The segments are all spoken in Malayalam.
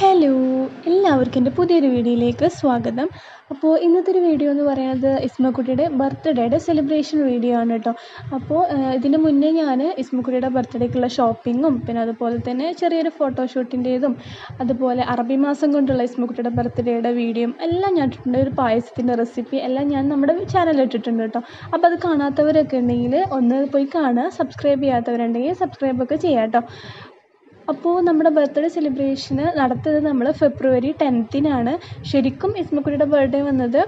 ഹലോ എല്ലാവർക്കും എന്റെ പുതിയൊരു വീഡിയോയിലേക്ക് സ്വാഗതം. അപ്പോൾ ഇന്നത്തെ ഒരു വീഡിയോ എന്ന് പറയുന്നത് ഇസ്മക്കുട്ടിയുടെ ബർത്ത്ഡേയുടെ സെലിബ്രേഷൻ വീഡിയോ ആണ് കേട്ടോ. അപ്പോൾ ഇതിന് മുന്നേ ഞാൻ ഇസ്മക്കുട്ടിയുടെ ബർത്ത്ഡേക്കുള്ള ഷോപ്പിങ്ങും പിന്നെ അതുപോലെ തന്നെ ചെറിയൊരു ഫോട്ടോഷൂട്ടിന്റേതും അതുപോലെ അറബി മാസം കൊണ്ടുള്ള ഇസ്മക്കുട്ടിയുടെ ബർത്ത്ഡേയുടെ വീഡിയോയും എല്ലാം ഞാൻ ഇട്ടിട്ടുണ്ട്. ഒരു പായസത്തിന്റെ റെസിപ്പി എല്ലാം ഞാൻ നമ്മുടെ ചാനലിൽ ഇട്ടിട്ടുണ്ട് കേട്ടോ. അപ്പോൾ അത് കാണാത്തവരൊക്കെ ഉണ്ടെങ്കിൽ ഒന്ന് പോയി കാണുക സബ്സ്ക്രൈബ് ചെയ്യാത്തവരുണ്ടെങ്കിൽ സബ്സ്ക്രൈബൊക്കെ ചെയ്യാം കേട്ടോ. അപ്പോൾ നമ്മുടെ ബർത്ത്ഡേ സെലിബ്രേഷന് നടത്തിയത് നമ്മൾ ഫെബ്രുവരി ടെൻത്തിനാണ് ശരിക്കും ഇസ്മക്കുട്ടിയുടെ ബർത്ത്ഡേ വന്നത്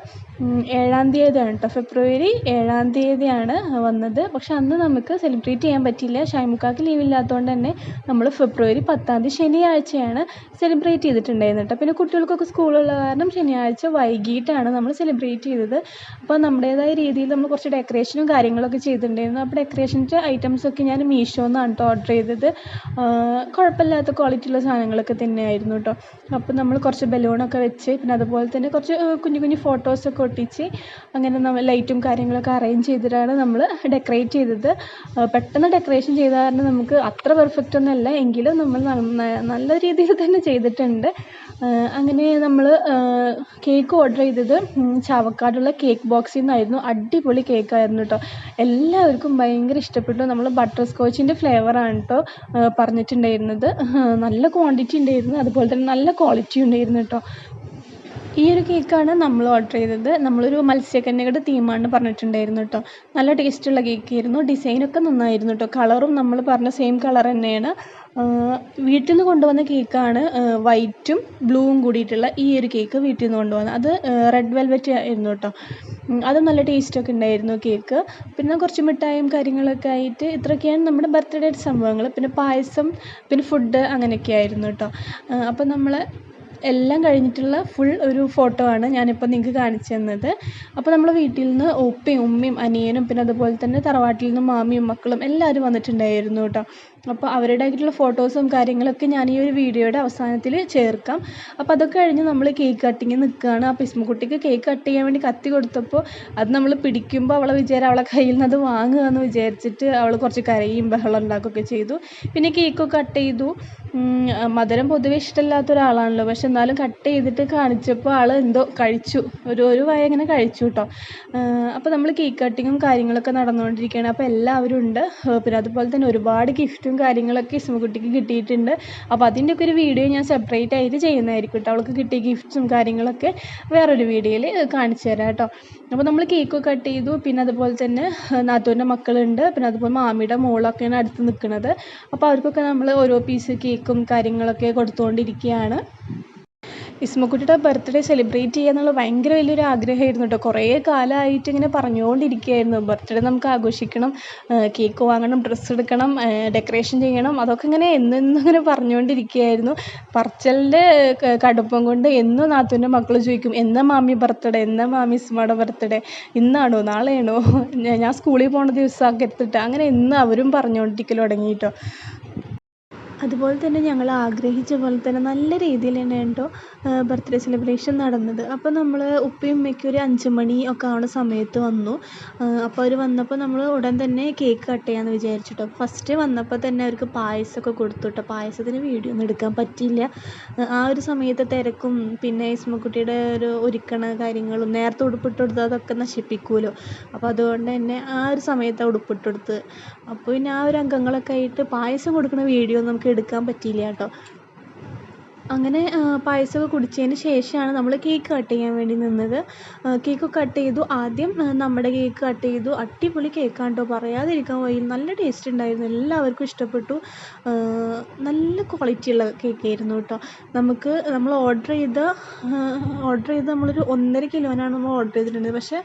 ഏഴാം തീയതിയാണ് കേട്ടോ ഫെബ്രുവരി ഏഴാം തീയതിയാണ് വന്നത്. പക്ഷെ അന്ന് നമുക്ക് സെലിബ്രേറ്റ് ചെയ്യാൻ പറ്റിയില്ല. ഷൈമുക്കാക്ക് ലീവ് ഇല്ലാത്തതുകൊണ്ട് തന്നെ നമ്മൾ ഫെബ്രുവരി പത്താം തീയതി ശനിയാഴ്ചയാണ് സെലിബ്രേറ്റ് ചെയ്തിട്ടുണ്ടായിരുന്നത് കേട്ടോ പിന്നെ കുട്ടികൾക്കൊക്കെ സ്കൂളുള്ള കാരണം ശനിയാഴ്ച വൈകിട്ടാണ് നമ്മൾ സെലിബ്രേറ്റ് ചെയ്തത്. അപ്പോൾ നമ്മുടേതായ രീതിയിൽ നമ്മൾ കുറച്ച് ഡെക്കറേഷനും കാര്യങ്ങളൊക്കെ ചെയ്തിട്ടുണ്ടായിരുന്നു. അപ്പോൾ ഡെക്കറേഷന്റെ ഐറ്റംസൊക്കെ ഞാൻ മീഷോന്നാണ് കേട്ടോ ഓർഡർ ചെയ്തത്. കുഴപ്പമില്ലാത്ത ക്വാളിറ്റിയുള്ള സാധനങ്ങളൊക്കെ തന്നെയായിരുന്നു കേട്ടോ അപ്പോൾ നമ്മൾ കുറച്ച് ബലൂണൊക്കെ വെച്ച് പിന്നെ അതുപോലെ തന്നെ കുറച്ച് കുഞ്ഞു കുഞ്ഞു ഫോട്ടോസൊക്കെ ഒട്ടിച്ച് അങ്ങനെ നമ്മൾ ലൈറ്റും കാര്യങ്ങളൊക്കെ അറേഞ്ച് ചെയ്തിട്ടാണ് നമ്മൾ ഡെക്കറേറ്റ് ചെയ്തത്. പെട്ടെന്ന് ഡെക്കറേഷൻ ചെയ്ത കാരണം നമുക്ക് അത്ര പെർഫെക്റ്റ് ഒന്നുമല്ല എങ്കിലും നമ്മൾ നല്ല രീതിയിൽ തന്നെ ചെയ്തിട്ടുണ്ട്. അങ്ങനെ നമ്മൾ കേക്ക് ഓർഡർ ചെയ്തത് ചാവക്കാടുള്ള കേക്ക് ബോക്സിൽ നിന്നായിരുന്നു അടിപൊളി കേക്കായിരുന്നു കേട്ടോ എല്ലാവർക്കും ഭയങ്കര ഇഷ്ടപ്പെട്ടു. നമ്മൾ ബട്ടർ സ്കോച്ചിന്റെ ഫ്ലേവറാണ് കേട്ടോ പറഞ്ഞിട്ടുണ്ടായിരുന്നത്. നല്ല ക്വാണ്ടിറ്റി ഉണ്ടായിരുന്നു. അതുപോലെ തന്നെ നല്ല ക്വാളിറ്റി ഉണ്ടായിരുന്നു കേട്ടോ ഈ ഒരു കേക്കാണ് നമ്മൾ ഓർഡർ ചെയ്തത്. നമ്മളൊരു മത്സ്യകന്യകയുടെ തീമാണെന്ന് പറഞ്ഞിട്ടുണ്ടായിരുന്നു കേട്ടോ നല്ല ടേസ്റ്റുള്ള കേക്കായിരുന്നു ഡിസൈനൊക്കെ നന്നായിരുന്നു കേട്ടോ കളറും നമ്മൾ പറഞ്ഞ സെയിം കളർ തന്നെയാണ്. വീട്ടിൽ നിന്ന് കൊണ്ടുവന്ന കേക്കാണ് വൈറ്റും ബ്ലൂവും കൂടിയിട്ടുള്ള ഈ ഒരു കേക്ക് വീട്ടിൽ നിന്ന് കൊണ്ടുവന്നത് അത് റെഡ് വെൽവെറ്റ് ആയിരുന്നു കേട്ടോ. അത് നല്ല ടേസ്റ്റൊക്കെ ഉണ്ടായിരുന്നു കേക്ക്. പിന്നെ കുറച്ച് മിഠായും കാര്യങ്ങളൊക്കെ ആയിട്ട് ഇത്രയൊക്കെയാണ് നമ്മുടെ ബർത്ത്ഡേ സംഭവങ്ങൾ പിന്നെ പായസം പിന്നെ ഫുഡ് അങ്ങനെയൊക്കെ ആയിരുന്നു കേട്ടോ. അപ്പോൾ നമ്മൾ എല്ലാം കഴിഞ്ഞിട്ടുള്ള ഫുൾ ഒരു ഫോട്ടോ ആണ് ഞാനിപ്പോൾ നിങ്ങൾക്ക് കാണിച്ചു തന്നത്. അപ്പോൾ നമ്മൾ വീട്ടിൽ നിന്ന് ഉപ്പയും ഉമ്മയും അനിയനും പിന്നെ അതുപോലെ തന്നെ തറവാട്ടിൽ നിന്ന് മാമിയും മക്കളും എല്ലാവരും വന്നിട്ടുണ്ടായിരുന്നു കേട്ടോ. അപ്പോൾ അവരുടേതായിട്ടുള്ള ഫോട്ടോസും കാര്യങ്ങളൊക്കെ ഞാൻ ഈ ഒരു വീഡിയോയുടെ അവസാനത്തിൽ ചേർക്കാം. അപ്പോൾ അതൊക്കെ കഴിഞ്ഞ് നമ്മൾ കേക്ക് കട്ടിങ് നിൽക്കുകയാണ് അപ്പോൾ ഇസ്മുക്കുട്ടിക്ക് കേക്ക് കട്ട് ചെയ്യാൻ വേണ്ടി കത്തി കൊടുത്തപ്പോൾ അത് നമ്മൾ പിടിക്കുമ്പോൾ അവളെ വിചാരം അവളെ കയ്യിൽ നിന്ന് അത് വാങ്ങുക എന്ന് വിചാരിച്ചിട്ട് അവൾ കുറച്ച് കരയും ബഹളം ഉണ്ടാക്കുകയൊക്കെ ചെയ്തു. പിന്നെ കേക്കൊക്കെ കട്ട് ചെയ്തു. മധുരം പൊതുവെ ഇഷ്ടമില്ലാത്ത ഒരാളാണല്ലോ. പക്ഷെ എന്നാലും കട്ട് ചെയ്തിട്ട് കാണിച്ചപ്പോൾ ആൾ എന്തോ കഴിച്ചു. ഒരു ഒരു വായ ഇങ്ങനെ കഴിച്ചു കേട്ടോ അപ്പോൾ നമ്മൾ കേക്ക് കട്ടിങ്ങും കാര്യങ്ങളൊക്കെ നടന്നുകൊണ്ടിരിക്കുകയാണ്. അപ്പോൾ എല്ലാവരും ഉണ്ട്. പിന്നെ അതുപോലെ തന്നെ ഒരുപാട് ഗിഫ്റ്റും കാര്യങ്ങളൊക്കെ ഇസ്മക്കുട്ടിക്ക് കിട്ടിയിട്ടുണ്ട്. അപ്പോൾ അതിന്റെയൊക്കെ ഒരു വീഡിയോ ഞാൻ സെപ്പറേറ്റ് ആയിട്ട് ചെയ്യുന്നതായിരിക്കും കേട്ടോ. അവൾക്ക് കിട്ടിയ ഗിഫ്റ്റ്സും കാര്യങ്ങളൊക്കെ വേറൊരു വീഡിയോയിൽ കാണിച്ചു തരാം കേട്ടോ. അപ്പോൾ നമ്മൾ കേക്ക് കട്ട് ചെയ്തു. പിന്നെ അതുപോലെ തന്നെ നാത്തൂന്റെ മക്കളുണ്ട്. പിന്നെ അതുപോലെ മാമിയുടെ മോളൊക്കെയാണ് അടുത്ത് നിൽക്കുന്നത് അപ്പോൾ അവർക്കൊക്കെ നമ്മൾ ഓരോ പീസ് കേക്കും കാര്യങ്ങളൊക്കെ കൊടുത്തുകൊണ്ടിരിക്കുകയാണ് ഇസ്മക്കുട്ടിയുടെ ബർത്ത്ഡേ സെലിബ്രേറ്റ് ചെയ്യുക എന്നുള്ള ഭയങ്കര വലിയൊരു ആഗ്രഹമായിരുന്നു കേട്ടോ കുറേ കാലമായിട്ട് ഇങ്ങനെ പറഞ്ഞുകൊണ്ടിരിക്കുകയായിരുന്നു. ബർത്ത്ഡേ നമുക്ക് ആഘോഷിക്കണം കേക്ക് വാങ്ങണം ഡ്രസ്സ് എടുക്കണം ഡെക്കറേഷൻ ചെയ്യണം അതൊക്കെ ഇങ്ങനെ എന്നെന്നും ഇങ്ങനെ പറഞ്ഞുകൊണ്ടിരിക്കുകയായിരുന്നു. പറച്ചലിന്റെ കടുപ്പം കൊണ്ട് എന്നും നാത്തൂന്റെ മക്കൾ ചോദിക്കും എന്നാ മാമി ബർത്ത്ഡേ? എന്നാ മാമി ഇസ്മയുടെ ബർത്ത്ഡേ? ഇന്നാണോ? നാളെയാണോ? ഞാൻ സ്കൂളിൽ പോണ ദിവസമൊക്കെ എത്തിട്ട് അങ്ങനെ എന്നും അവരും പറഞ്ഞുകൊണ്ടിരിക്കൽ തുടങ്ങി കേട്ടോ അതുപോലെ തന്നെ ഞങ്ങൾ ആഗ്രഹിച്ച പോലെ തന്നെ നല്ല രീതിയിൽ തന്നെ കേട്ടോ ബർത്ത്ഡേ സെലിബ്രേഷൻ നടന്നത്. അപ്പോൾ നമ്മൾ ഉപ്പയും ഉമ്മയ്ക്കും ഒരു അഞ്ച് മണി ഒക്കെ ആവുന്ന സമയത്ത് വന്നു. അപ്പോൾ അവർ വന്നപ്പോൾ നമ്മൾ ഉടൻ തന്നെ കേക്ക് കട്ട് ചെയ്യാമെന്ന് വിചാരിച്ചു ഫസ്റ്റ് വന്നപ്പോൾ തന്നെ അവർക്ക് പായസമൊക്കെ കൊടുത്തു കേട്ടോ പായസത്തിന് വീഡിയോ ഒന്നും എടുക്കാൻ പറ്റിയില്ല. ആ ഒരു സമയത്ത് തിരക്കും പിന്നെ ഇസ്മക്കുട്ടിയുടെ ഒരു ഒരുക്കണ കാര്യങ്ങളും നേരത്തെ ഉടുപ്പിട്ട് കൊടുത്താൽ അതൊക്കെ നശിപ്പിക്കുമല്ലോ അപ്പോൾ അതുകൊണ്ട് തന്നെ ആ ഒരു സമയത്താണ് ഉടുപ്പിട്ട് കൊടുത്ത്. അപ്പോൾ പിന്നെ ആ ഒരു അംഗങ്ങളൊക്കെ ആയിട്ട് പായസം കൊടുക്കുന്ന വീഡിയോ നമുക്ക് എടുക്കാൻ പറ്റിയില്ല കേട്ടോ. അങ്ങനെ പായസമൊക്കെ കുടിച്ചതിന് ശേഷമാണ് നമ്മൾ കേക്ക് കട്ട് ചെയ്യാൻ വേണ്ടി നിന്നത്. കേക്ക് കട്ട് ചെയ്തു. ആദ്യം നമ്മുടെ കേക്ക് കട്ട് ചെയ്തു. അടിപൊളി കേക്കാണ് കേട്ടോ പറയാതിരിക്കാൻ വയ്യ. നല്ല ടേസ്റ്റ് ഉണ്ടായിരുന്നു. എല്ലാവർക്കും ഇഷ്ടപ്പെട്ടു. നല്ല ക്വാളിറ്റി ക്വാളിറ്റിയുള്ള കേക്കായിരുന്നു കേട്ടോ. നമുക്ക് നമ്മൾ ഓർഡർ ചെയ്ത ഓർഡർ ചെയ്ത് നമ്മളൊരു ഒന്നര കിലോനാണ് നമ്മൾ ഓർഡർ ചെയ്തിട്ടുണ്ട്. പക്ഷേ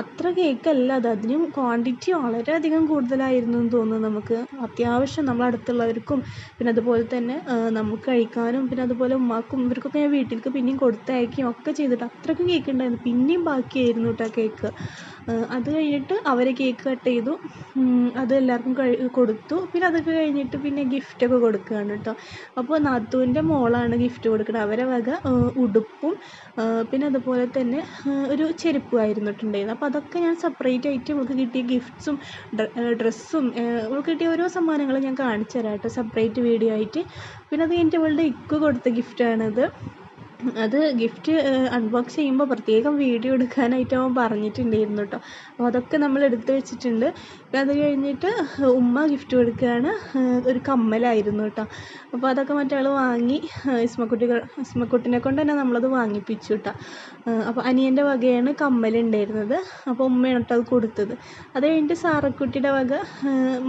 അത്ര കേക്കല്ല അത്. അതിനും ക്വാണ്ടിറ്റി വളരെയധികം കൂടുതലായിരുന്നു എന്ന് തോന്നുന്നു നമുക്ക്. അത്യാവശ്യം നമ്മളടുത്തുള്ളവർക്കും പിന്നെ അതുപോലെ തന്നെ നമുക്ക് കഴിക്കാനും പിന്നെ ഉമ്മാക്കും ഇവർക്കൊക്കെ ഞാൻ വീട്ടിലേക്ക് പിന്നെയും കൊടുത്തയക്കുകയും ഒക്കെ ചെയ്തിട്ട് അത്രയ്ക്കും കേക്ക് ഉണ്ടായിരുന്നു. പിന്നെയും ബാക്കിയായിരുന്നു കേട്ടോ കേക്ക് അത് കഴിഞ്ഞിട്ട് അവർ കേക്ക് കട്ട് ചെയ്തു. അത് എല്ലാവർക്കും കഴി കൊടുത്തു. പിന്നെ അതൊക്കെ കഴിഞ്ഞിട്ട് പിന്നെ ഗിഫ്റ്റൊക്കെ കൊടുക്കുകയാണ് കേട്ടോ അപ്പോൾ നാത്തൂന്റെ മോളാണ് ഗിഫ്റ്റ് കൊടുക്കുന്നത് അവരെ വക ഉടുപ്പും പിന്നെ അതുപോലെ തന്നെ ഒരു ചെരുപ്പുമായിരുന്നു ഇട്ടുണ്ടായിരുന്നത് അപ്പോൾ അതൊക്കെ ഞാൻ സെപ്പറേറ്റ് ആയിട്ട് അവൾക്ക് കിട്ടിയ ഗിഫ്റ്റ്സും ഡ്രസ്സും അവൾക്ക് കിട്ടിയ ഓരോ സമ്മാനങ്ങളും ഞാൻ കാണിച്ചു തരാം കേട്ടോ സെപ്പറേറ്റ് വീഡിയോ ആയിട്ട്. പിന്നെ അത് കഴിഞ്ഞിട്ട് ഇവളുടെ ഇക്കു കൊടുത്ത ഗിഫ്റ്റാണിത് അത് ഗിഫ്റ്റ് അൺബോക്സ് ചെയ്യുമ്പോൾ പ്രത്യേകം വീഡിയോ എടുക്കാനായിട്ട് അവൻ പറഞ്ഞിട്ടുണ്ടായിരുന്നു കേട്ടോ അപ്പോൾ അതൊക്കെ നമ്മൾ എടുത്ത് വെച്ചിട്ടുണ്ട്. അത് കഴിഞ്ഞിട്ട് ഉമ്മ ഗിഫ്റ്റ് കൊടുക്കുകയാണ്. ഒരു കമ്മലായിരുന്നു കേട്ടോ. അപ്പോൾ അതൊക്കെ മറ്റാൾ വാങ്ങി ഇസ്മക്കുട്ടി ഇസ്മക്കുട്ടിനെ കൊണ്ട് തന്നെ നമ്മളത് വാങ്ങിപ്പിച്ചു കേട്ടോ. അപ്പോൾ അനിയന്റെ വകയാണ് കമ്മലുണ്ടായിരുന്നത് അപ്പോൾ ഉമ്മയാണ് കേട്ടോ അത് കൊടുത്തത്. അത് കഴിഞ്ഞിട്ട് സാറക്കുട്ടിയുടെ വക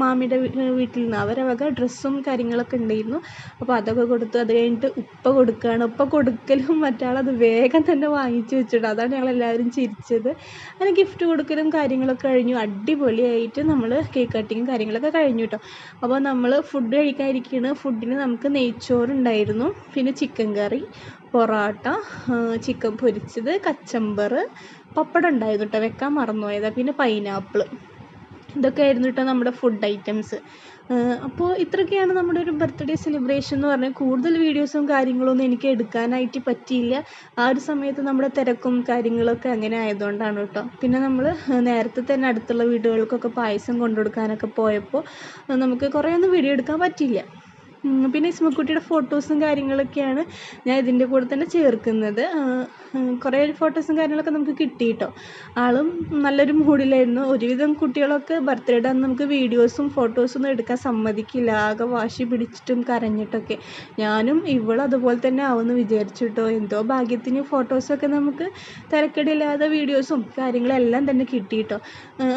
മാമിയുടെ വീട്ടിൽ നിന്ന് അവരെ വക ഡ്രസ്സും കാര്യങ്ങളൊക്കെ ഉണ്ടായിരുന്നു. അപ്പോൾ അതൊക്കെ കൊടുത്തു. അത് കഴിഞ്ഞിട്ട് ഉപ്പ കൊടുക്കുകയാണ്. ഉപ്പ കൊടുക്കലും മറ്റാളത് വേഗം തന്നെ വാങ്ങിച്ചു വെച്ചിട്ട് അതാണ് ഞങ്ങളെല്ലാവരും ചിരിച്ചത്. അങ്ങനെ ഗിഫ്റ്റ് കൊടുക്കലും കാര്യങ്ങളൊക്കെ കഴിഞ്ഞു. അടിപൊളിയായിട്ട് നമ്മൾ കേക്ക് കട്ടിങ്ങും കാര്യങ്ങളൊക്കെ കഴിഞ്ഞു കേട്ടോ അപ്പോൾ നമ്മൾ ഫുഡ് കഴിക്കാതിരിക്കുകയാണ് ഫുഡിന് നമുക്ക് നെയ്ച്ചോറുണ്ടായിരുന്നു. പിന്നെ ചിക്കൻ കറി പൊറോട്ട ചിക്കൻ പൊരിച്ചത് കച്ചമ്പർ പപ്പടം ഉണ്ടായിരുന്നു കേട്ടോ വെക്കാൻ മറന്നുപോയതാണ് പിന്നെ പൈനാപ്പിൾ ഇതൊക്കെ ആയിരുന്നു കേട്ടോ നമ്മുടെ ഫുഡ് ഐറ്റംസ് അപ്പോൾ ഇത്രയൊക്കെയാണ് നമ്മുടെ ഒരു ബർത്ത്ഡേ സെലിബ്രേഷൻ എന്ന് പറഞ്ഞാൽ കൂടുതൽ വീഡിയോസും കാര്യങ്ങളൊന്നും എനിക്ക് എടുക്കാനായിട്ട് പറ്റിയില്ല. ആ ഒരു സമയത്ത് നമ്മുടെ തിരക്കും കാര്യങ്ങളൊക്കെ അങ്ങനെ ആയതുകൊണ്ടാണ് കേട്ടോ. പിന്നെ നമ്മൾ നേരത്തെ തന്നെ അടുത്തുള്ള വീടുകൾക്കൊക്കെ പായസം കൊണ്ടുകൊടുക്കാനൊക്കെ പോയപ്പോൾ നമുക്ക് കുറേ ഒന്നും വീഡിയോ എടുക്കാൻ പറ്റിയില്ല. പിന്നെ ഇസ്മക്കുട്ടിയുടെ ഫോട്ടോസും കാര്യങ്ങളൊക്കെയാണ് ഞാൻ ഇതിന്റെ കൂടെ തന്നെ ചേർക്കുന്നത്. കുറേ ഫോട്ടോസും കാര്യങ്ങളൊക്കെ നമുക്ക് കിട്ടി കേട്ടോ ആളും നല്ലൊരു മൂഡിലായിരുന്നു. ഒരുവിധം കുട്ടികളൊക്കെ ബർത്ത്ഡേ അന്ന് നമുക്ക് വീഡിയോസും ഫോട്ടോസും ഒന്നും എടുക്കാൻ സമ്മതിക്കില്ല. ആകെ വാശി പിടിച്ചിട്ടും കരഞ്ഞിട്ടൊക്കെ. ഞാനും ഇവൾ അതുപോലെ തന്നെ ആവുമെന്ന് വിചാരിച്ചു കേട്ടോ. എന്തോ ഭാഗ്യത്തിന് ഫോട്ടോസൊക്കെ നമുക്ക് തിരക്കടില്ലാതെ വീഡിയോസും കാര്യങ്ങളും എല്ലാം തന്നെ കിട്ടി കേട്ടോ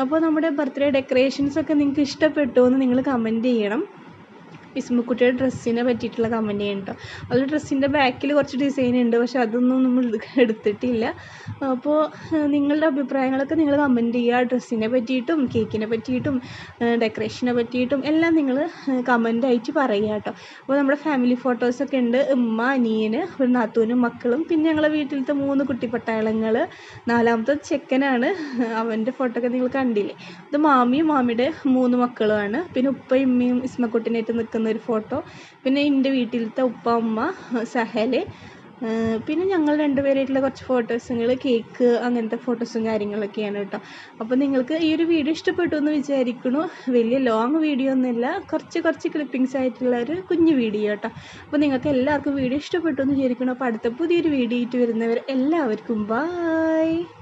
അപ്പോൾ നമ്മുടെ ബർത്ത്ഡേ ഡെക്കറേഷൻസൊക്കെ നിങ്ങൾക്ക് ഇഷ്ടപ്പെട്ടോ എന്ന് നിങ്ങൾ കമന്റ് ചെയ്യണം. ഇസ്മുക്കുട്ടിയുടെ ഡ്രസ്സിനെ പറ്റിയിട്ടുള്ള കമന്റ് ചെയ്യണം കേട്ടോ അതിൽ ഡ്രസ്സിന്റെ ബാക്കിൽ കുറച്ച് ഡിസൈൻ ഉണ്ട് പക്ഷെ അതൊന്നും നമ്മൾ എടുത്തിട്ടില്ല. അപ്പോൾ നിങ്ങളുടെ അഭിപ്രായങ്ങളൊക്കെ നിങ്ങൾ കമന്റ് ചെയ്യുക. ഡ്രസ്സിനെ പറ്റിയിട്ടും കേക്കിനെ പറ്റിയിട്ടും ഡെക്കറേഷനെ പറ്റിയിട്ടും എല്ലാം നിങ്ങൾ കമന്റ് ആയിട്ട് പറയുക കേട്ടോ. അപ്പോൾ നമ്മുടെ ഫാമിലി ഫോട്ടോസൊക്കെ ഉണ്ട്. ഉമ്മ അനിയന് ഒരു നാത്തൂനും മക്കളും പിന്നെ ഞങ്ങളെ വീട്ടിലത്തെ മൂന്ന് കുട്ടിപ്പട്ടാളങ്ങൾ. നാലാമത്തെ ചെക്കനാണ്. അവന്റെ ഫോട്ടോ ഒക്കെ നിങ്ങൾ കണ്ടില്ലേ? അത് മാമിയും മാമിയുടെ മൂന്ന് മക്കളുമാണ്. പിന്നെ ഉപ്പയും ഉമ്മയും ഇസ്മക്കുട്ടിനായിട്ട് നിൽക്കുന്ന ഒരു ഫോട്ടോ. പിന്നെ എന്റെ വീട്ടിലത്തെ ഉപ്പ ഉമ്മ സഹൽ പിന്നെ ഞങ്ങൾ രണ്ടുപേരായിട്ടുള്ള കുറച്ച് ഫോട്ടോസുകൾ കേക്ക് അങ്ങനത്തെ ഫോട്ടോസും കാര്യങ്ങളൊക്കെയാണ് കേട്ടോ. അപ്പോൾ നിങ്ങൾക്ക് ഈ ഒരു വീഡിയോ ഇഷ്ടപ്പെട്ടു എന്ന് വിചാരിക്കണു വലിയ ലോങ് വീഡിയോ ഒന്നുമില്ല കുറച്ച് കുറച്ച് ക്ലിപ്പിങ്സ് ആയിട്ടുള്ള ഒരു കുഞ്ഞു വീഡിയോ കേട്ടോ. അപ്പോൾ നിങ്ങൾക്ക് എല്ലാവർക്കും വീഡിയോ ഇഷ്ടപ്പെട്ടു എന്ന് വിചാരിക്കണു അപ്പോൾ അടുത്ത പുതിയൊരു വീഡിയോ ആയിട്ട് വരുന്നവർ എല്ലാവർക്കും ബായ്